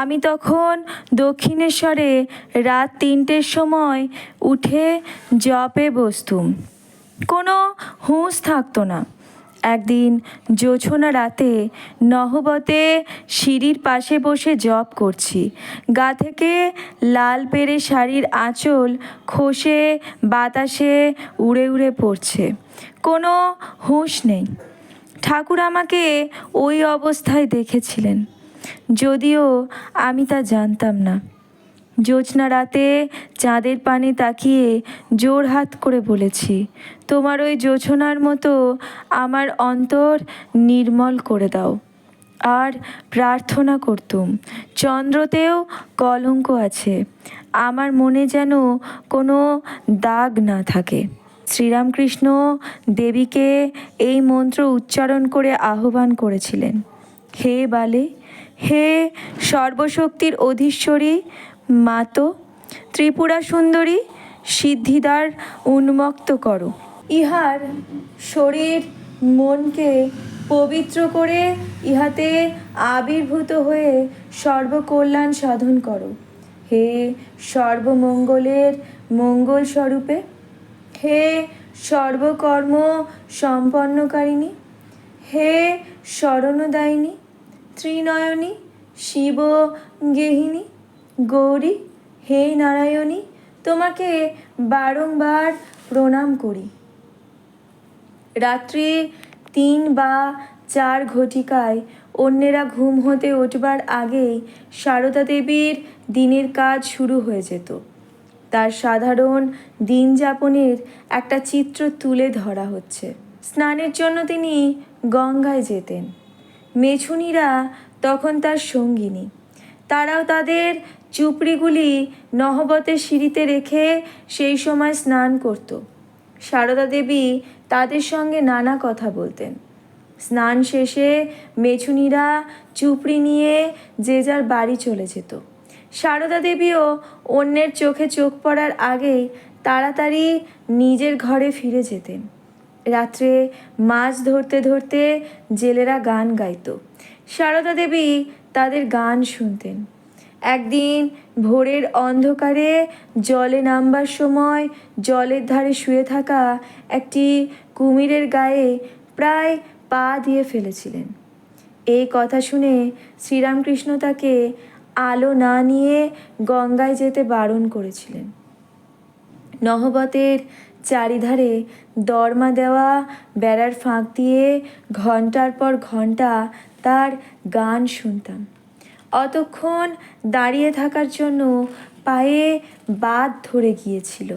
আমি তখন দক্ষিণেশ্বরে রাত তিনটের সময় উঠে জপে বসতুম। কোনো হুঁশ থাকতো না। একদিন জোছনা রাতে নহবতে সিঁড়ির পাশে বসে জপ করছি। গা থেকে লাল পেরে শাড়ির আঁচল খসে বাতাসে উড়ে উড়ে পড়ছে। কোনো হুঁশ নেই। ঠাকুর আমাকে ওই অবস্থায় দেখেছিলেন। যদিও আমি তা জানতাম না। জ্যোৎস্না রাতে চাঁদের পানে তাকিয়ে জোর হাত করে বলেছি, তোমার ওই জোছনার মতো আমার অন্তর নির্মল করে দাও। আর প্রার্থনা করতুম, চন্দ্রতেও কলঙ্ক আছে, আমার মনে যেন কোনো দাগ না থাকে। শ্রীরামকৃষ্ণ দেবীকে এই মন্ত্র উচ্চারণ করে আহ্বান করেছিলেন, হে বালে হে সর্বশক্তির অধীশ্বরী, মাতো, ত্রিপুরা সুন্দরী, সিদ্ধিদার উন্মুক্ত করো। ইহার শরীর মনকে পবিত্র করে ইহাতে আবির্ভূত হয়ে সর্বকল্যাণ সাধন করো। হে সর্বমঙ্গলের মঙ্গল স্বরূপে হে সর্বকর্ম সম্পন্নকারিণী হে শরণদায়িনী ত্রিনয়নী শিব গেহিনী গৌরী, হে নারায়ণী, তোমাকে বারংবার প্রণাম করি। রাত্রি তিন বা চার ঘটিকায় অন্যেরা ঘুম হতে উঠবার আগেই সারদা দেবীর দিনের কাজ শুরু হয়ে যেত। তার সাধারণ দিন যাপনের একটা চিত্র তুলে ধরা হচ্ছে। স্নানের জন্য তিনি গঙ্গায় যেতেন। মেছুনিরা তখন তার সঙ্গিনী। তারাও তাদের চুপড়িগুলি নহবতের সিঁড়িতে রেখে সেই সময় স্নান করত। সারদা দেবী তাদের সঙ্গে নানা কথা বলতেন। স্নান শেষে মেছুনিরা চুপড়ি নিয়ে যে যার বাড়ি চলে যেত। সারদা দেবীও অন্যের চোখে চোখ পড়ার আগেই তাড়াতাড়ি নিজের ঘরে ফিরে যেতেন। রাত্রে মাছ ধরতে ধরতে জেলেরা গান গাইতো। সারদা দেবী তাদের গান শুনতেন। একদিন ভোরের অন্ধকারে জলে নামবার সময় জলের ধারে শুয়ে থাকা একটি কুমিরের গায়ে প্রায় পা দিয়ে ফেলেছিলেন। এই কথা শুনে শ্রীরামকৃষ্ণ তাকে আলো না নিয়ে গঙ্গায় যেতে বারণ করেছিলেন। নহবতের চারিধারে দরমা দেওয়া, বেড়ার ফাঁক দিয়ে ঘণ্টার পর ঘণ্টা তার গান শুনতাম। অতক্ষণ দাঁড়িয়ে থাকার জন্য পায়ে বাদ ধরে গিয়েছিল।